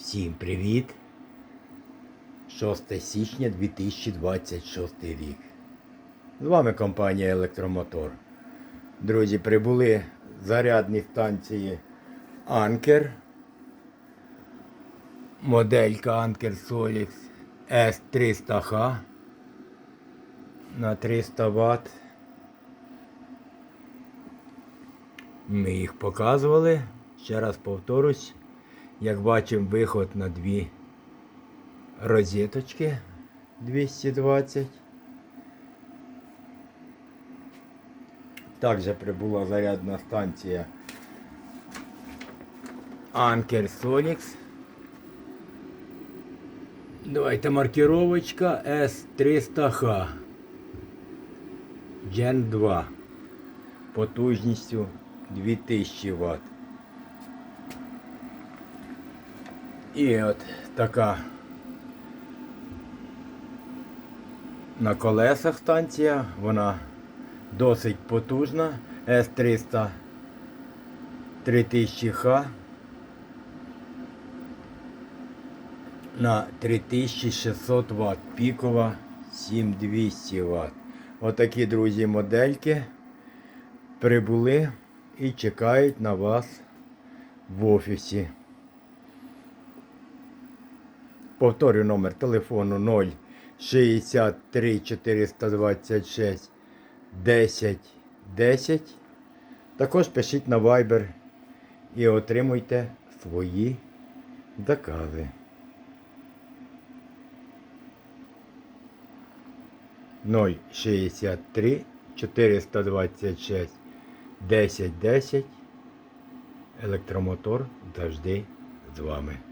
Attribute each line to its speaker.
Speaker 1: Всім привіт! 6 січня 2026 рік. З вами компанія Електромотор. Друзі, прибули зарядні станції Анкер. Моделька Anker Solix S300H на 300 Вт. Ми їх показували. Ще раз повторюсь. Як бачимо, виход на дві розеточки 220. Також прибула зарядна станція Anker Solix. Давайте маркировочка S300H. Gen 2. Потужністю 2000 Вт. І от така на колесах станція, вона досить потужна. С300 3000Х на 3600 Вт, пікова 7200 Вт. Отакі, друзі, модельки прибули і чекають на вас в офісі. Повторю номер телефону 063 426 10 10. Також пишіть на Viber і отримуйте свої закази. 063 426 10 10. Електромотор завжди з вами.